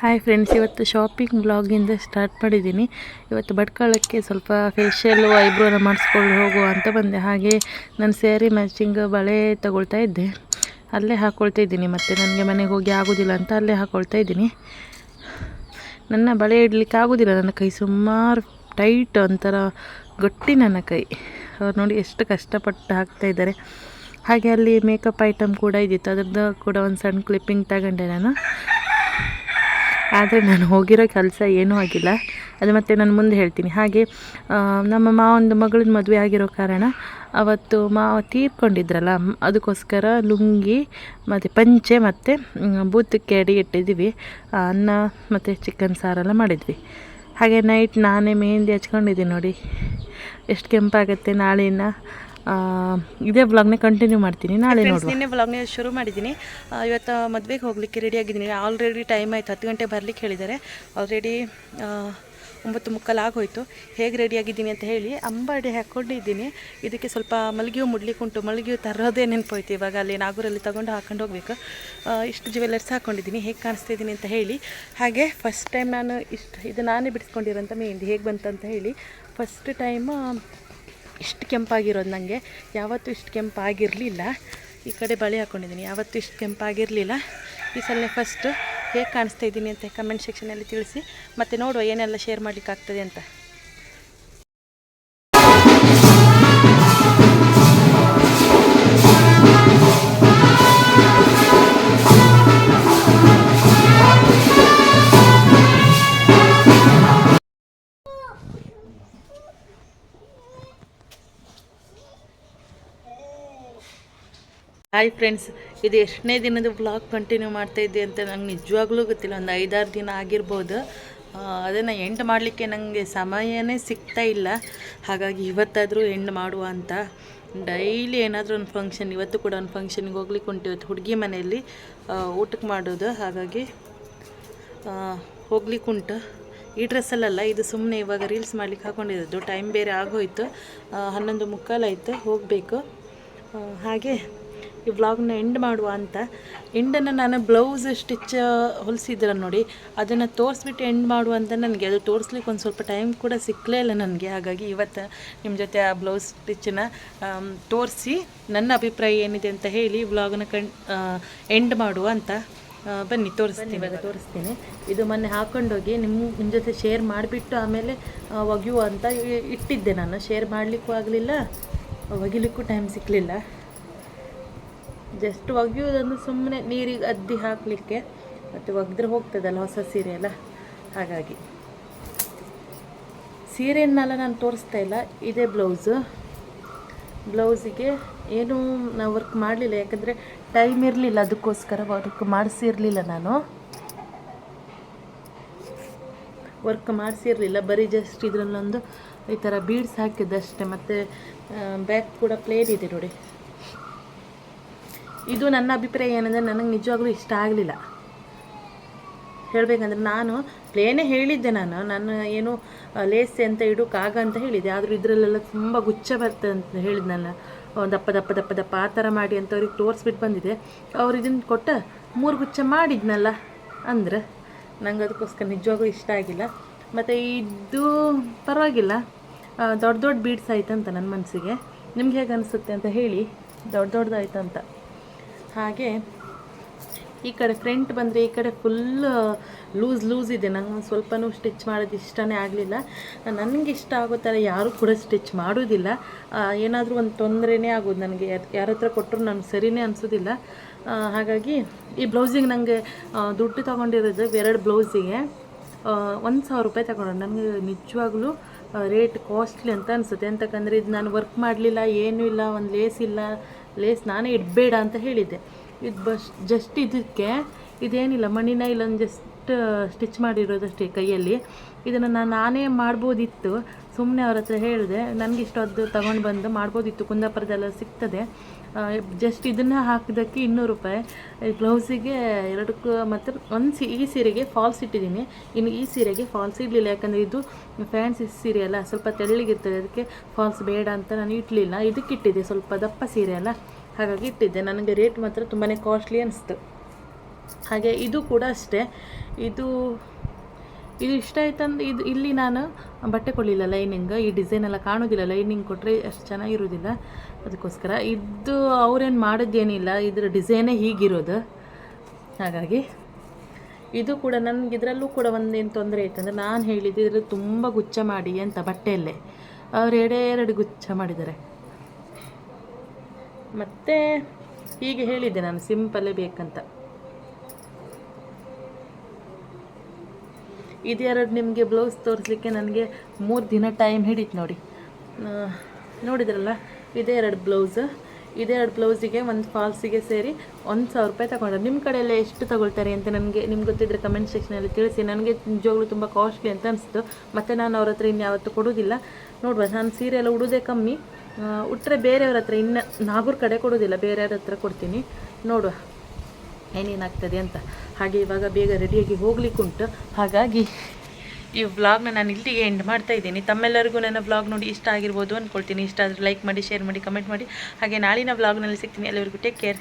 Hi friends ಇವತ್ತು shopping ಬ್ಲಾಗಿಂದ start ಮಾಡಿದ್ದೀನಿ. ಇವತ್ತು ಬಟ್ಕೊಳ್ಳೋಕ್ಕೆ ಸ್ವಲ್ಪ ಫೇಶಿಯಲ್ ಐಬ್ರೋನ ಮಾಡಿಸ್ಕೊಂಡು ಹೋಗುವ ಅಂತ ಬಂದೆ. ಹಾಗೆ ನಾನು ಸ್ಯಾರಿ ಮ್ಯಾಚಿಂಗ್ ಬಳೆ ತಗೊಳ್ತಾ ಇದ್ದೆ. ಅಲ್ಲೇ ಹಾಕ್ಕೊಳ್ತಾ ಇದ್ದೀನಿ ಮತ್ತು. ನನಗೆ ಮನೆಗೆ ಹೋಗಿ ಆಗೋದಿಲ್ಲ ಅಂತ ಅಲ್ಲೇ ಹಾಕ್ಕೊಳ್ತಾ ಇದ್ದೀನಿ. ನನ್ನ ಬಳೆ ಇಡಲಿಕ್ಕೆ ಆಗೋದಿಲ್ಲ. ನನ್ನ ಕೈ ಸುಮಾರು ಟೈಟ್ ಒಂಥರ ಗಟ್ಟಿ ನನ್ನ ಕೈ. ಅವ್ರು ನೋಡಿ ಎಷ್ಟು ಕಷ್ಟಪಟ್ಟು ಹಾಕ್ತಾ ಇದ್ದಾರೆ. ಹಾಗೆ ಅಲ್ಲಿ ಮೇಕಪ್ ಐಟಮ್ ಕೂಡ ಇದ್ದಿತ್ತು. ಅದರದ್ದು ಕೂಡ ಒಂದು ಸಣ್ಣ ಕ್ಲಿಪ್ಪಿಂಗ್ ತಗೊಂಡೆ ನಾನು. ಆದರೆ ನಾನು ಹೋಗಿರೋ ಕೆಲಸ ಏನೂ ಆಗಿಲ್ಲ. ಅದು ಮತ್ತೆ ನಾನು ಮುಂದೆ ಹೇಳ್ತೀನಿ. ಹಾಗೆ ನಮ್ಮ ಮಾವೊಂದು ಮಗಳದ್ದು ಮದುವೆ ಆಗಿರೋ ಕಾರಣ ಅವತ್ತು ಮಾವ ತೀರ್ಕೊಂಡಿದ್ರಲ್ಲ, ಅದಕ್ಕೋಸ್ಕರ ಲುಂಗಿ, ಮತ್ತು ಪಂಚೆ ಮತ್ತು ಬೂತಕ್ಕೆ ಅಡಿ ಇಟ್ಟಿದ್ದೀವಿ. ಅನ್ನ ಮತ್ತು ಚಿಕನ್ ಸಾರೆಲ್ಲ ಮಾಡಿದ್ವಿ. ಹಾಗೆ ನೈಟ್ ನಾನೇ ಮೆಹಂದಿ ಹಚ್ಕೊಂಡಿದ್ದೀನಿ ನೋಡಿ. ಎಷ್ಟು ಕೆಂಪಾಗುತ್ತೆ ನಾಳೆನ. ಇದೇ ಬ್ಲಾಗ್ನ ಕಂಟಿನ್ಯೂ ಮಾಡ್ತೀನಿ. ನಾಳೆ ನಿನ್ನೆ ಬ್ಲಾಗ್ನ ಶುರು ಮಾಡಿದ್ದೀನಿ. ಇವತ್ತು ಮದುವೆಗೆ ಹೋಗ್ಲಿಕ್ಕೆ ರೆಡಿ ಆಗಿದ್ದೀನಿ. ಆಲ್ರೆಡಿ ಟೈಮ್ ಆಯಿತು. ಹತ್ತು ಗಂಟೆ ಬರ್ಲಿಕ್ಕೆ ಹೇಳಿದ್ದಾರೆ. ಆಲ್ರೆಡಿ ಒಂಬತ್ತು ಮುಕ್ಕಾಲು ಆಗೋಯ್ತು. ಹೇಗೆ ರೆಡಿ ಆಗಿದ್ದೀನಿ ಅಂತ ಹೇಳಿ ಅಂಬಾಡಿ ಹಾಕ್ಕೊಂಡಿದ್ದೀನಿ ಇದಕ್ಕೆ ಸ್ವಲ್ಪ ಮಲ್ಗಿಯೂ ಮುಡ್ಲಿಕ್ಕೆ ಉಂಟು. ಮಲ್ಗಿಯೂ ತರೋದೇ ನೆನಪೋಯ್ತು. ಇವಾಗ ಅಲ್ಲಿ ನಾಗೂರಲ್ಲಿ ತಗೊಂಡು ಹಾಕೊಂಡು ಹೋಗ್ಬೇಕು. ಇಷ್ಟು ಜ್ಯುವೆಲ್ಲರ್ಸ್ ಹಾಕ್ಕೊಂಡಿದ್ದೀನಿ ಹೇಗೆ ಕಾಣಿಸ್ತಾ ಇದ್ದೀನಿ ಅಂತ ಹೇಳಿ. ಹಾಗೆ ಫಸ್ಟ್ ಟೈಮ್ ನಾನು ಇಷ್ಟು ಇದು ನಾನೇ ಬಿಡಿಸ್ಕೊಂಡಿರೋಂಥ ಮೆಹಂದಿ ಹೇಗೆ ಬಂತಂತ ಹೇಳಿ. ಫಸ್ಟ್ ಟೈಮ್ ಇಷ್ಟು ಕೆಂಪಾಗಿರೋದು ನನಗೆ ಯಾವತ್ತೂ ಇಷ್ಟು ಕೆಂಪಾಗಿರಲಿಲ್ಲ. ಈ ಕಡೆ ಬಳೆ ಹಾಕ್ಕೊಂಡಿದ್ದೀನಿ ಯಾವತ್ತೂ ಇಷ್ಟು ಕೆಂಪಾಗಿರಲಿಲ್ಲ. ಈ ಸಲ ಫಸ್ಟು ಹೇಗೆ ಕಾಣಿಸ್ತಾ ಇದ್ದೀನಿ ಅಂತ ಕಮೆಂಟ್ ಸೆಕ್ಷನಲ್ಲಿ ತಿಳಿಸಿ. ಮತ್ತು ನೋಡುವ ಏನೆಲ್ಲ ಶೇರ್ ಮಾಡಲಿಕ್ಕಾಗ್ತದೆ ಅಂತ. ಹಾಯ್ ಫ್ರೆಂಡ್ಸ್ ಇದು ಎಷ್ಟನೇ ದಿನದ ವ್ಲಾಗ್ ಕಂಟಿನ್ಯೂ ಮಾಡ್ತಾ ಇದ್ದೆ ಅಂತ ನಂಗೆ ನಿಜವಾಗ್ಲೂ ಗೊತ್ತಿಲ್ಲ. ಒಂದು ಐದಾರು ದಿನ ಆಗಿರ್ಬೋದು. ಅದನ್ನು ಎಂಡ್ ಮಾಡಲಿಕ್ಕೆ ನನಗೆ ಸಮಯನೇ ಸಿಗ್ತಾ ಇಲ್ಲ. ಹಾಗಾಗಿ ಇವತ್ತಾದರೂ ಎಂಡ್ ಮಾಡುವ ಅಂತ. ಡೈಲಿ ಏನಾದರೂ ಒಂದು ಫಂಕ್ಷನ್ ಇವತ್ತು ಕೂಡ ಒಂದು ಫಂಕ್ಷನ್ಗೆ ಹೋಗ್ಲಿಕ್ಕೆ ಉಂಟು. ಇವತ್ತು ಹುಡುಗಿ ಮನೆಯಲ್ಲಿ ಊಟಕ್ಕೆ ಮಾಡೋದು. ಹಾಗಾಗಿ ಆ, ಹೋಗ್ಲಿಕ್ಕೆ ಉಂಟು. ಈ ಡ್ರೆಸ್ಸಲ್ಲ ಇದು ಸುಮ್ಮನೆ ಇವಾಗ ರೀಲ್ಸ್ ಮಾಡ್ಲಿಕ್ಕೆ ಹಾಕ್ಕೊಂಡಿದ್ದು ಟೈಮ್ ಬೇರೆ ಆಗೋಯ್ತು. ಹನ್ನೊಂದು ಮುಕ್ಕಾಲಾಯಿತು ಹೋಗಬೇಕು. ಹಾಗೆ. ಈ ವ್ಲಾಗ್ನ ಎಂಡ್ ಮಾಡುವ ಅಂತ. ಎಂಡನ್ನು ನಾನು ಬ್ಲೌಸ್ ಸ್ಟಿಚ್ ಹೊಲಿಸಿದ್ರೆ ನೋಡಿ, ಅದನ್ನು ತೋರಿಸ್ಬಿಟ್ಟು ಎಂಡ್ ಮಾಡುವ ಅಂತ ನನಗೆ. ಅದು ತೋರಿಸ್ಲಿಕ್ಕೆ ಒಂದು ಸ್ವಲ್ಪ ಟೈಮ್ ಕೂಡ ಸಿಕ್ಕಲೇ ಇಲ್ಲ ನನಗೆ. ಹಾಗಾಗಿ ಇವತ್ತು ನಿಮ್ಮ ಜೊತೆ ಆ ಬ್ಲೌಸ್ ಸ್ಟಿಚ್ಚನ್ನ ತೋರಿಸಿ ನನ್ನ ಅಭಿಪ್ರಾಯ ಏನಿದೆ ಅಂತ ಹೇಳಿ ವ್ಲಾಗ್ನ ಕಣ್ ಎಂಡ್ ಮಾಡುವ ಅಂತ ಬನ್ನಿ, ತೋರಿಸ್ತೀನಿ. ಇವಾಗ ತೋರಿಸ್ತೀನಿ. ಇದು ಮೊನ್ನೆ ಹಾಕೊಂಡೋಗಿ ನಿಮ್ಮ ನಿಮ್ಮ ಜೊತೆ ಶೇರ್ ಮಾಡಿಬಿಟ್ಟು ಆಮೇಲೆ ಒಗೆಯುವ ಅಂತ ಇಟ್ಟಿದ್ದೆ ನಾನು. ಶೇರ್ ಮಾಡಲಿಕ್ಕೂ ಆಗಲಿಲ್ಲ ಒಗಿಲಿಕ್ಕೂ ಟೈಮ್ ಸಿಕ್ಕಲಿಲ್ಲ ಜಸ್ಟ್ ಒಗೆಯೋದಂದ್ರೆ ಸುಮ್ಮನೆ ನೀರಿಗೆ ಅದ್ದಿ ಹಾಕಲಿಕ್ಕೆ, ಮತ್ತು ಒಗೆದ್ರೆ ಹೋಗ್ತದಲ್ಲ ಹೊಸ ಸೀರೆ ಎಲ್ಲ ಹಾಗಾಗಿ. ಸೀರೆಯನ್ನೆಲ್ಲ ನಾನು ತೋರಿಸ್ತಾ ಇಲ್ಲ. ಇದೇ ಬ್ಲೌಸು. ಬ್ಲೌಸಿಗೆ ಏನೂ ನಾವು ವರ್ಕ್ ಮಾಡಲಿಲ್ಲ. ಯಾಕಂದರೆ ಟೈಮ್ ಇರಲಿಲ್ಲ. ಅದಕ್ಕೋಸ್ಕರ ವರ್ಕ್ ಮಾಡಿಸಿರಲಿಲ್ಲ ನಾನು. ವರ್ಕ್ ಮಾಡಿಸಿರಲಿಲ್ಲ. ಬರೀ ಜಸ್ಟ್ ಇದರಲ್ಲೊಂದು ಈ ಥರ ಬೀಡ್ಸ್ ಹಾಕಿದ್ದಷ್ಟೇ ಮತ್ತು ಬ್ಯಾಕ್ ಕೂಡ ಪ್ಲೇನ್ ಇದೆ ನೋಡಿ. ಇದು ನನ್ನ ಅಭಿಪ್ರಾಯ ಏನಂದರೆ ನನಗೆ ನಿಜವಾಗ್ಲೂ ಇಷ್ಟ ಆಗಲಿಲ್ಲ. ಹೇಳಬೇಕಂದ್ರೆ ನಾನು ಪ್ಲೇನೇ ಹೇಳಿದ್ದೆ ನಾನು. ನಾನು ಏನು ಲೇಸ್ ಅಂತ ಇಡೋಕ್ಕಾಗ ಅಂತ ಹೇಳಿದ್ದೆ. ಆದರೂ ಇದರಲ್ಲೆಲ್ಲ ತುಂಬ ಗುಚ್ಚ ಬರ್ತದೆ ಅಂತ ಹೇಳಿದ್ನಲ್ಲ ಒಂದು ದಪ್ಪ ದಪ್ಪ ದಪ್ಪ ದಪ್ಪ ಆ ಥರ ಮಾಡಿ ಅಂತ ಅವ್ರಿಗೆ ತೋರಿಸ್ಬಿಟ್ಟು ಬಂದಿದೆ ಅವ್ರು ಇದನ್ನು ಕೊಟ್ಟ ಮೂರು ಗುಚ್ಚ ಮಾಡಿದ್ನಲ್ಲ ಅಂದ್ರೆ ನಂಗೆ ಅದಕ್ಕೋಸ್ಕರ ನಿಜವಾಗೂ ಇಷ್ಟ ಆಗಿಲ್ಲ. ಮತ್ತು ಇದು ಪರವಾಗಿಲ್ಲ. ದೊಡ್ಡ ದೊಡ್ಡ ಬೀಡ್ಸ್ ಆಯ್ತಂತ ನನ್ನ ಮನಸ್ಸಿಗೆ ನಿಮ್ಗೆ ಹೇಗೆ ಅನಿಸುತ್ತೆ ಅಂತ ಹೇಳಿ. ದೊಡ್ಡ ದೊಡ್ಡದಾಯ್ತಂತ ಹಾಗೆ ಈ ಕಡೆ ಫ್ರಂಟ್ ಬಂದರೆ ಈ ಕಡೆ ಫುಲ್ ಲೂಸ್ ಲೂಸ್ ಇದೆ. ನಂಗೆ ಒಂದು ಸ್ವಲ್ಪನೂ ಸ್ಟಿಚ್ ಮಾಡೋದು ಇಷ್ಟನೇ ಆಗಲಿಲ್ಲ. ನನಗೆ ಇಷ್ಟ ಆಗೋ ಥರ ಯಾರೂ ಕೂಡ ಸ್ಟಿಚ್ ಮಾಡೋದಿಲ್ಲ. ಏನಾದರೂ ಒಂದು ತೊಂದರೆನೇ ಆಗೋದು ನನಗೆ. ಯಾರ ಹತ್ರ ಕೊಟ್ಟರು ನನಗೆ ಸರಿನೇ ಅನಿಸೋದಿಲ್ಲ. ಹಾಗಾಗಿ ಈ ಬ್ಲೌಸಿಗೆ ನನಗೆ ದುಡ್ಡು ತೊಗೊಂಡಿರೋದು ಎರಡು ಬ್ಲೌಸಿಗೆ ಒಂದು ಸಾವಿರ ರೂಪಾಯಿ ತಗೊಂಡು. ನನಗೆ ನಿಜವಾಗ್ಲೂ ರೇಟ್ ಕಾಸ್ಟ್ಲಿ ಅಂತ ಅನಿಸುತ್ತೆ. ಎಂತಕ್ಕಂದರೆ ಇದು ನಾನು ವರ್ಕ್ ಮಾಡಲಿಲ್ಲ, ಏನೂ ಇಲ್ಲ, ಒಂದು ಲೇಸ್ ಇಲ್ಲ ಲೇಸ್ ನಾನೇ ಇಡಬೇಡ ಅಂತ ಹೇಳಿದ್ದೆ. ಇದು ಬಸ್ ಜಸ್ಟ್ ಇದಕ್ಕೆ ಇದೇನಿಲ್ಲ ಮಣ್ಣಿನ ಇಲ್ಲೊಂದು ಜಸ್ಟ್ ಸ್ಟಿಚ್ ಮಾಡಿರೋದಷ್ಟೇ ಕೈಯಲ್ಲಿ. ಇದನ್ನು ನಾನು ನಾನೇ ಮಾಡ್ಬೋದಿತ್ತು. ಸುಮ್ಮನೆ ಅವ್ರ ಹತ್ರ ಹೇಳಿದೆ, ನನಗೆ ಇಷ್ಟೊದ್ದು ತೊಗೊಂಡು ಬಂದು ಮಾಡ್ಬೋದಿತ್ತು. ಕುಂದಾಪುರದೆಲ್ಲ ಸಿಗ್ತದೆ. ಜಸ್ಟ್ ಇದನ್ನು ಹಾಕಿದ್ದಕ್ಕೆ ಇನ್ನೂರು ರೂಪಾಯಿ. ಬ್ಲೌಸಿಗೆ ಎರಡಕ್ಕೂ ಮತ್ತು ಒಂದು ಸಿ, ಈ ಸೀರೆಗೆ ಫಾಲ್ಸ್ ಇಟ್ಟಿದ್ದೀನಿ. ಇನ್ನು ಈ ಸೀರೆಗೆ ಫಾಲ್ಸ್ ಇರಲಿಲ್ಲ ಯಾಕಂದರೆ ಇದು ಫ್ಯಾನ್ಸಿ ಸೀರೆ ಅಲ್ಲ. ಸ್ವಲ್ಪ ತೆಳ್ಳಗಿರ್ತದೆ. ಅದಕ್ಕೆ ಫಾಲ್ಸ್ ಬೇಡ ಅಂತ ನಾನು ಇಡಲಿಲ್ಲ ಇದಕ್ಕೆ ಇಟ್ಟಿದ್ದೆ. ಸ್ವಲ್ಪ ದಪ್ಪ ಸೀರೆ ಅಲ್ಲ. ಹಾಗಾಗಿ ಇಟ್ಟಿದ್ದೆ. ನನಗೆ ರೇಟ್ ಮಾತ್ರ ತುಂಬಾ ಕಾಸ್ಟ್ಲಿ ಅನಿಸ್ತು. ಹಾಗೆ ಇದು ಕೂಡ ಅಷ್ಟೇ. ಇದು ಇದು ಇಷ್ಟ ಆಯ್ತಂದ್ರೆ ಇದು ಇಲ್ಲಿ ನಾನು ಬಟ್ಟೆ ಕೊಡಲಿಲ್ಲ ಲೈನಿಂಗ್ ಈ ಡಿಸೈನ್ ಎಲ್ಲ ಕಾಣೋದಿಲ್ಲ ಲೈನಿಂಗ್ ಕೊಟ್ಟರೆ ಅಷ್ಟು ಚೆನ್ನಾಗಿರೋದಿಲ್ಲ ಅದಕ್ಕೋಸ್ಕರ ಇದು ಅವ್ರೇನು ಮಾಡೋದೇನಿಲ್ಲ ಇದ್ರ ಡಿಸೈನೇ ಹೀಗಿರೋದು. ಹಾಗಾಗಿ ಇದು ಕೂಡ ನನಗೆ ಇದರಲ್ಲೂ ಕೂಡ ಒಂದೇನು ತೊಂದರೆ ಆಯ್ತಂದ್ರೆ ನಾನು ಹೇಳಿದ್ದು ಇದ್ರಲ್ಲಿ ತುಂಬ ಗುಚ್ಚ ಮಾಡಿ ಅಂತ ಬಟ್ಟೆಯಲ್ಲೇ. ಅವ್ರು ಎರಡೇ ಎರಡು ಗುಚ್ಚ ಮಾಡಿದ್ದಾರೆ. ಮತ್ತು ಹೀಗೆ ಹೇಳಿದ್ದೆ ನಾನು ಸಿಂಪಲ್ಲೇ ಬೇಕಂತ. ಇದೆರಡು ನಿಮಗೆ ಬ್ಲೌಸ್ ತೋರಿಸ್ಲಿಕ್ಕೆ ನನಗೆ ಮೂರು ದಿನ ಟೈಮ್ ಹಿಡಿತು ನೋಡಿ. ನೋಡಿದ್ರಲ್ಲ ಇದೇ ಎರಡು ಬ್ಲೌಸ್ ಇದೇ ಎರಡು ಬ್ಲೌಸಿಗೆ ಒಂದು ಫಾಲ್ಸಿಗೆ ಸೇರಿ ಒಂದು ಸಾವಿರ ರೂಪಾಯಿ ತಗೊಂಡ್ರೆ. ನಿಮ್ಮ ಕಡೆಯೆಲ್ಲ ಎಷ್ಟು ತಗೊಳ್ತಾರೆ ಅಂತ ನನಗೆ, ನಿಮ್ಗೆ ಗೊತ್ತಿದ್ದರೆ ಕಮೆಂಟ್ ಸೆಕ್ಷನಲ್ಲಿ ತಿಳಿಸಿ. ನನಗೆ ನಿಜವಾಗ್ಲೂ ತುಂಬ ಕಾಸ್ಟ್ಲಿ ಅಂತ ಅನಿಸ್ತು. ಮತ್ತು ನಾನು ಅವ್ರ ಹತ್ರ ಇನ್ಯಾವತ್ತೂ ಕೊಡೋದಿಲ್ಲ. ನೋಡುವ, ನಾನು ಸೀರೆ ಎಲ್ಲ ಉಡೋದೇ ಕಮ್ಮಿ. ಉಟ್ಟರೆ ಬೇರೆಯವ್ರ ಹತ್ರ ಇನ್ನು ನಾಗೂರ್ ಕಡೆ ಕೊಡೋದಿಲ್ಲ. ಬೇರೆಯವ್ರ ಹತ್ರ ಕೊಡ್ತೀನಿ. ನೋಡುವ ಏನೇನಾಗ್ತದೆ ಅಂತ. ಹಾಗೆ ಇವಾಗ ಬೇಗ ರೆಡಿಯಾಗಿ ಹೋಗ್ಲಿಕ್ಕುಂಟು ಹಾಗಾಗಿ ಈ ವ್ಲಾಗ್ನ ನಾನು ಇಲ್ಲಿಗೆ ಎಂಡ್ ಮಾಡ್ತಾ ಇದ್ದೀನಿ. ತಮ್ಮೆಲ್ಲರಿಗೂ ನನ್ನ ವ್ಲಾಗ್ ನೋಡಿ ಇಷ್ಟ ಆಗಿರ್ಬೋದು ಅಂದ್ಕೊಳ್ತೀನಿ. ಇಷ್ಟ ಆದರೆ ಲೈಕ್ ಮಾಡಿ ಶೇರ್ ಮಾಡಿ ಕಮೆಂಟ್ ಮಾಡಿ. ಹಾಗೆ ನಾಳಿನ ವ್ಲಾಗ್ನಲ್ಲಿ ಸಿಗ್ತೀನಿ. ಎಲ್ಲರಿಗೂ ಟೇಕ್ ಕೇರ್